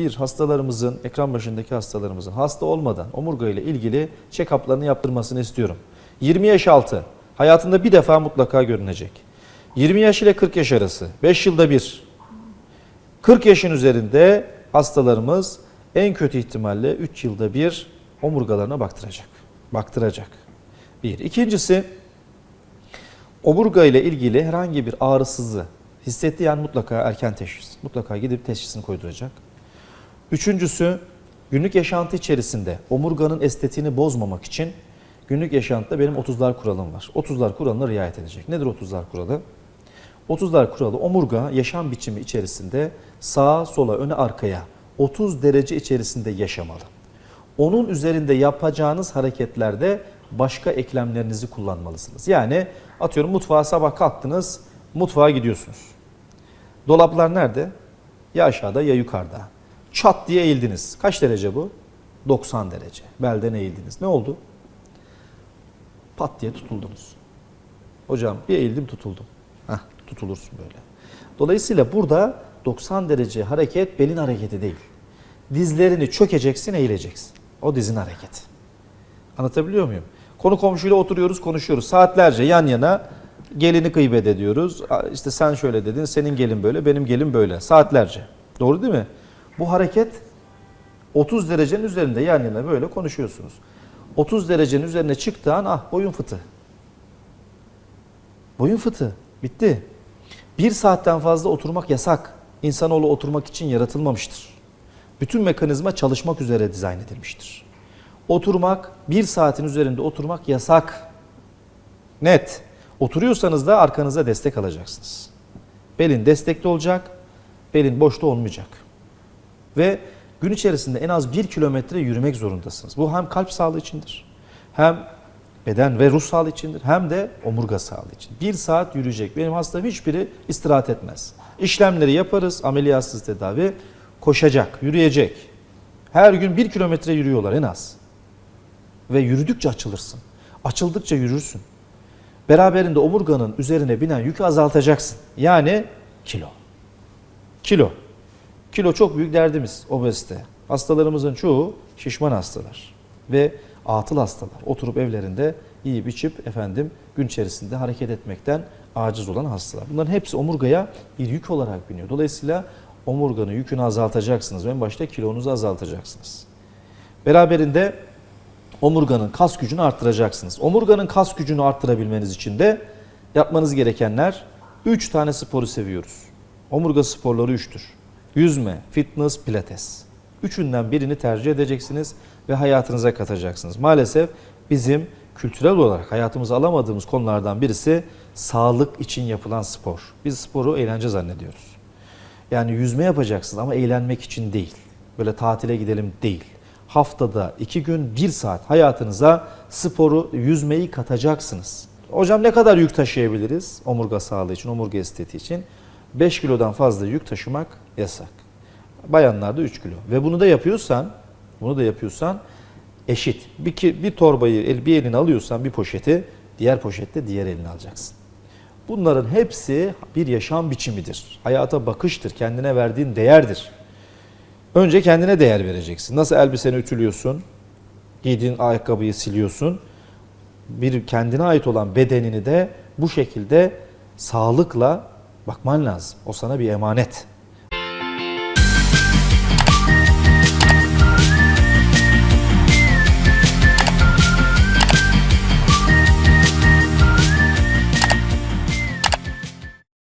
bir hastalarımızın, ekran başındaki hastalarımızın hasta olmadan omurga ile ilgili check-up'larını yaptırmasını istiyorum. 20 yaş altı hayatında bir defa mutlaka görünecek. 20 yaş ile 40 yaş arası 5 yılda bir. 40 yaşın üzerinde hastalarımız en kötü ihtimalle 3 yılda bir omurgalarına baktıracak. Baktıracak. Bir. İkincisi omurga ile ilgili herhangi bir ağrısızlığı hissettiği yani mutlaka erken teşhis. Mutlaka gidip teşhisini koyduracak. Üçüncüsü günlük yaşantı içerisinde omurganın estetiğini bozmamak için günlük yaşantıda benim 30'lar kuralım var. 30'lar kuralına riayet edecek. Nedir 30'lar kuralı? 30'lar kuralı omurga yaşam biçimi içerisinde sağa sola öne arkaya 30 derece içerisinde yaşamalı. Onun üzerinde yapacağınız hareketlerde başka eklemlerinizi kullanmalısınız. Yani atıyorum mutfağa sabah kalktınız, mutfağa gidiyorsunuz. Dolaplar nerede? Ya aşağıda ya yukarıda. Çat diye eğildiniz. Kaç derece bu? 90 derece. Belden eğildiniz. Ne oldu? Pat diye tutuldunuz. Hocam bir eğildim tutuldum. Heh, tutulursun böyle. Dolayısıyla burada 90 derece hareket belin hareketi değil. Dizlerini çökeceksin, eğileceksin. O dizin hareketi. Anlatabiliyor muyum? Konu komşuyla oturuyoruz, konuşuyoruz. Saatlerce yan yana gelini gıybet ediyoruz. İşte sen şöyle dedin, senin gelin böyle, benim gelin böyle. Saatlerce. Doğru değil mi? Bu hareket 30 derecenin üzerinde yan yana böyle konuşuyorsunuz. 30 derecenin üzerine çıktığı an ah boyun fıtığı. Boyun fıtığı. Bitti. Bir saatten fazla oturmak yasak. İnsanoğlu oturmak için yaratılmamıştır. Bütün mekanizma çalışmak üzere dizayn edilmiştir. Oturmak, bir saatin üzerinde oturmak yasak. Net. Oturuyorsanız da arkanıza destek alacaksınız. Belin destekli olacak, belin boşta olmayacak. Ve gün içerisinde en az bir kilometre yürümek zorundasınız. Bu hem kalp sağlığı içindir, hem beden ve ruh sağlığı içindir, hem de omurga sağlığı için. Bir saat yürüyecek. Benim hastam hiçbiri istirahat etmez. İşlemleri yaparız, ameliyatsız tedavi, koşacak, yürüyecek. Her gün bir kilometre yürüyorlar en az. Ve yürüdükçe açılırsın. Açıldıkça yürürsün. Beraberinde omurganın üzerine binen yükü azaltacaksın. Yani kilo. Kilo. Kilo çok büyük derdimiz obezite. Hastalarımızın çoğu şişman hastalar ve atıl hastalar. Oturup evlerinde yiyip içip efendim gün içerisinde hareket etmekten aciz olan hastalar. Bunların hepsi omurgaya bir yük olarak biniyor. Dolayısıyla omurganın yükünü azaltacaksınız. En başta kilonuzu azaltacaksınız. Beraberinde omurganın kas gücünü arttıracaksınız. Omurganın kas gücünü arttırabilmeniz için de yapmanız gerekenler 3 tane sporu seviyoruz. Omurga sporları 3'tür. Yüzme, fitness, pilates. Üçünden birini tercih edeceksiniz ve hayatınıza katacaksınız. Maalesef bizim kültürel olarak hayatımıza alamadığımız konulardan birisi sağlık için yapılan spor. Biz sporu eğlence zannediyoruz. Yani yüzme yapacaksınız ama eğlenmek için değil. Böyle tatile gidelim değil. Haftada iki gün bir saat hayatınıza sporu, yüzmeyi katacaksınız. Hocam ne kadar yük taşıyabiliriz omurga sağlığı için, omurga estetiği için? 5 kilodan fazla yük taşımak yasak. Bayanlarda 3 kilo. Ve bunu da yapıyorsan, bunu da yapıyorsan eşit. Bir, ki- bir torbayı el- bir eline alıyorsan bir poşeti, diğer poşette diğer eline alacaksın. Bunların hepsi bir yaşam biçimidir. Hayata bakıştır, kendine verdiğin değerdir. Önce kendine değer vereceksin. Nasıl elbiseni ütülüyorsun, giydiğin ayakkabıyı siliyorsun. Bir kendine ait olan bedenini de bu şekilde sağlıkla bakman lazım. O sana bir emanet.